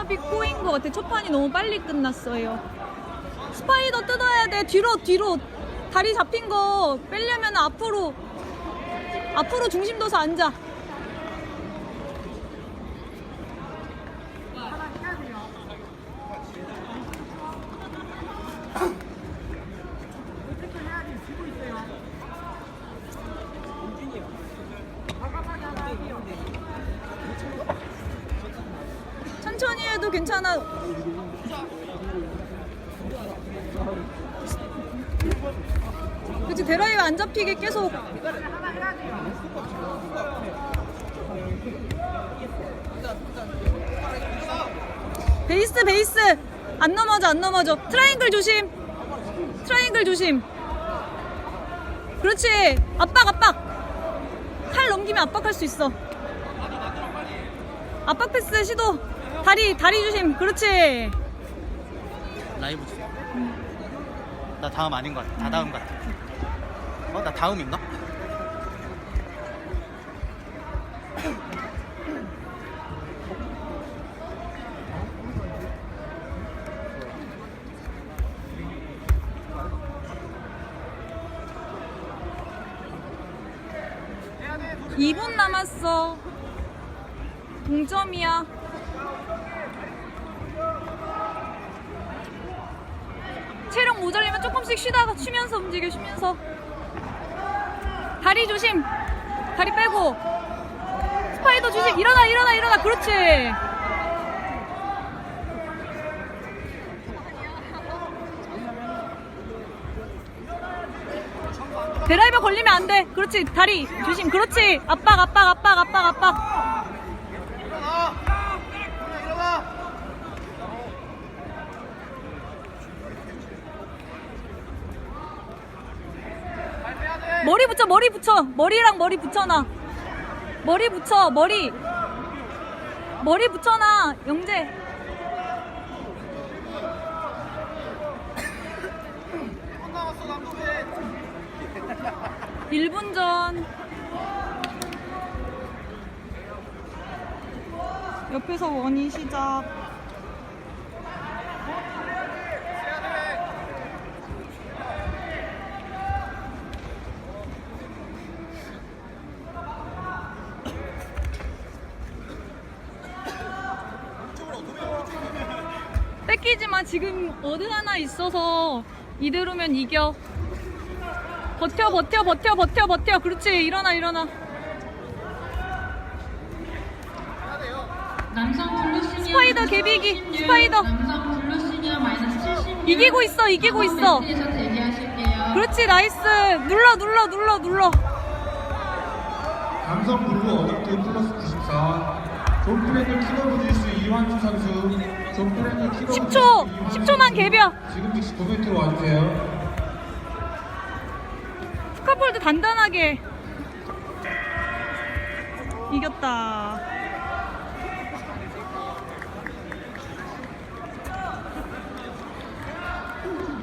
어차피 코인 것 같아. 첫 판이 너무 빨리 끝났어요. 스파이더 뜯어야 돼. 뒤로 뒤로 다리 잡힌 거 빼려면 앞으로 앞으로 중심 둬서 앉아. 해도 괜찮아. 그치 드라이브 안 잡히게 계속. 베이스 베이스. 안 넘어져 안 넘어져. 트라이앵글 조심. 트라이앵글 조심. 그렇지. 압박 압박. 칼 넘기면 압박할 수 있어. 압박 패스 시도 다리 다리 조심 그렇지 라이브 주세요. 나 다음 아닌 것 같아. 다 다음 것 같아. 어? 나 다음인가? 이 분 남았어 동점이야 체력 모자리면 조금씩 쉬다가 쉬면서 움직여 쉬면서 다리 조심 다리 빼고 스파이더 조심 일어나 일어나 일어나 그렇지 드라이버 걸리면 안 돼. 그렇지. 다리 조심. 그렇지. 압박, 압박, 압박, 압박, 압박. 머리 붙여, 머리 붙여. 머리랑 머리 붙여놔. 머리 붙여, 머리. 머리 붙여놔. 영재. 일분 전. 옆에서 원이 시작. 마. 지금 어드 하나 있어서 이대로면 이겨. 버텨, 버텨, 버텨, 버텨, 버텨. 그렇지. 일어나, 일어나. 스파이더 개비기, 스파이더. 남성 블루 시니어 마이너스 70 이기고 있어, 이기고 있어. 그렇지, 나이스. 눌러, 눌러, 눌러, 눌러. 남성 블루 어댑트 플러스 94 존프랭글 키노브 주 10초, 10초만 개벼. 지금 즉시 도메트로 와주세요 스카폴드 단단하게. 이겼다.